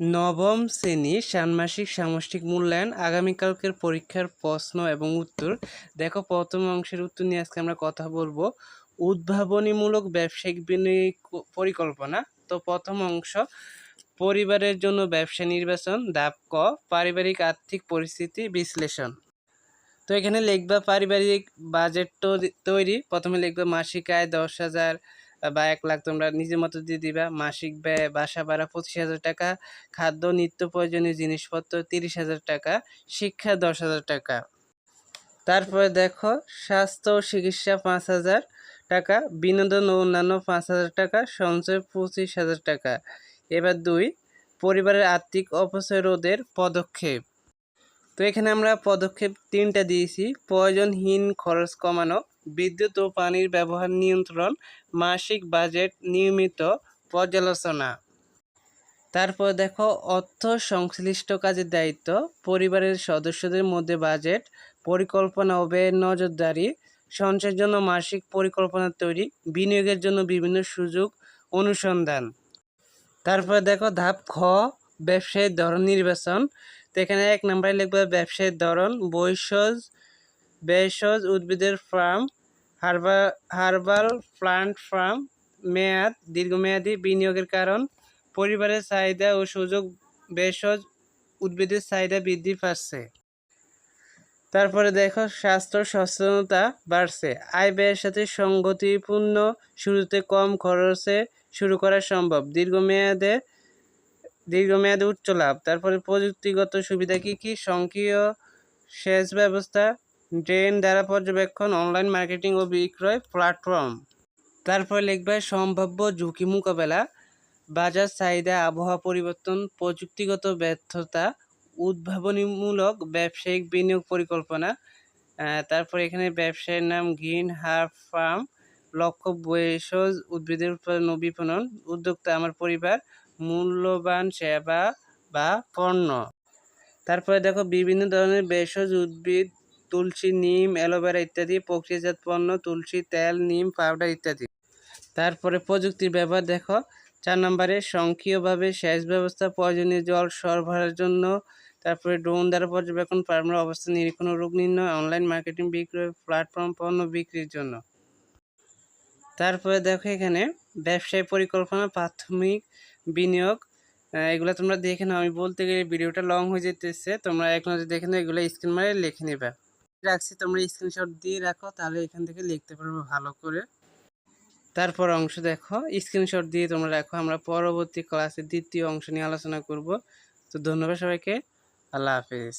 নবম শ্রেণি ষান্মাসিক সামষ্টিক মূল্যায়ন, আগামীকালকের পরীক্ষার প্রশ্ন এবং উত্তর। দেখো, প্রথম অংশের উত্তর নিয়ে আজকে আমরা কথা বলব। উদ্ভাবনীমূলক ব্যবসায়িক বিনিয়োগ পরিকল্পনা। তো প্রথম অংশ, পরিবারের জন্য ব্যবসা নির্বাচন, ধাপ ক, পারিবারিক আর্থিক পরিস্থিতি বিশ্লেষণ। তো এখানে লিখবা পারিবারিক বাজেট তৈরি। প্রথমে লিখবা মাসিক আয় দশ হাজার বা এক লাখ তোমরা নিজের মতো দিয়ে দিবা। মাসিক ব্যয়, বাসা ভাড়া পঁচিশ হাজার টাকা, খাদ্য, নিত্য প্রয়োজনীয় জিনিসপত্র তিরিশ হাজার টাকা, শিক্ষা দশ হাজার টাকা। তারপরে দেখো, স্বাস্থ্য ও চিকিৎসা পাঁচ হাজার টাকা, বিনোদন ও অন্যান্য পাঁচ হাজার টাকা, সঞ্চয় পঁচিশ হাজার টাকা। এবার দুই, পরিবারের আর্থিক অপচয় রোধের পদক্ষেপ। তো এখানে আমরা পদক্ষেপ তিনটা দিয়েছি। প্রয়োজনহীন খরচ কমানো বিদ্যুৎ ও পানির ব্যবহার নিয়ন্ত্রণ, মাসিক বাজেট নিয়মিত পর্যালোচনা। তারপর দেখো, অর্থ সংশ্লিষ্ট কাজের দায়িত্ব, পরিবারের সদস্যদের মধ্যে বাজেট, পরিকল্পনা ও ব্যয়ের নজরদারি, সঞ্চয়ের জন্য মাসিক পরিকল্পনা তৈরি, বিনিয়োগের জন্য বিভিন্ন সুযোগ অনুসন্ধান। তারপর দেখো, ধাপ খ ব্যবসায়ের ধরন নির্বাচন। এখানে এক নম্বরে লিখবে, ব্যবসায়ের ধরন, বৈষজ ভেষজ উদ্ভিদের farm herbal herbal plant farm মেয়াদ, দীর্ঘমেয়াদী বিনিয়োগের কারণ, পরিবারের চাহিদা ও সুযোগ ভেষজ উদ্ভিদের চাহিদা বৃদ্ধি পাচ্ছে। তারপরে দেখো, স্বাস্থ্য সচেতনতা বাড়ছে। আয় ব্যয়ের সাথে সংগতিপূর্ণ শুরুতে কম খরচে শুরু করা সম্ভব। দীর্ঘমেয়াদে দীর্ঘমেয়াদে উচ্চ লাভ। তারপরে প্রযুক্তিগত সুবিধা কী কী? স্বয়ংক্রিয় সেচ ব্যবস্থা ড্রেন দ্বারা পর্যবেক্ষণ অনলাইন মার্কেটিং ও বিক্রয় প্ল্যাটফর্ম তারপরে লিখবে সম্ভাব্য ঝুঁকি মোকাবেলা, বাজার চাহিদা, আবহাওয়া পরিবর্তন, প্রযুক্তিগত ব্যর্থতা, উদ্ভাবনীমূলক ব্যবসায়িক বিনিয়োগ পরিকল্পনা। তারপর এখানে ব্যবসায়ের নাম গ্রিন হার্ব ফার্ম, লক্ষ্য ভেষজ উদ্ভিদের উৎপাদন ও বিপণন, উদ্যোক্তা আমার পরিবার, মূল্যবান সেবা বা পণ্য। তারপরে দেখো বিভিন্ন ধরনের ভেষজ উদ্ভিদ তুলসী, নিম, অ্যালোভেরা ইত্যাদি, প্রক্রিয়াজাত পণ্য, তুলসী, তেল, নিম, পাউডার ইত্যাদি। তারপরে প্রযুক্তির ব্যবহার, দেখো, চার নম্বরে স্বয়ংক্রিয়ভাবে সেচ ব্যবস্থা, প্রয়োজনীয় জল সরবরাহের জন্য, তারপরে ড্রোন দ্বারা পর্যবেক্ষণ ফার্মের অবস্থা নিরীক্ষণ রোগ নির্ণয়, অনলাইন মার্কেটিং, বিক্রয় প্ল্যাটফর্ম পণ্য বিক্রির জন্য। তারপরে দেখো এখানে, ব্যবসায় পরিকল্পনা, প্রাথমিক বিনিয়োগ এগুলো তোমরা দেখে নাও। আমি বলতে গেলে ভিডিওটা লং হয়ে যেতেছে, তোমরা এক নজর দেখে নাও, এগুলো স্ক্রিন মারে লিখে নেবে। রাখছি, তোমরা স্ক্রিনশট দিয়ে রাখো, তাহলে এখান থেকে লিখতে পারবে ভালো করে। তারপর অংশ দেখো স্ক্রিনশট দিয়ে তোমরা রাখো, আমরা পরবর্তী ক্লাসে দ্বিতীয় অংশ নিয়ে আলোচনা করব। তো ধন্যবাদ সবাইকে, আল্লাহ হাফিজ।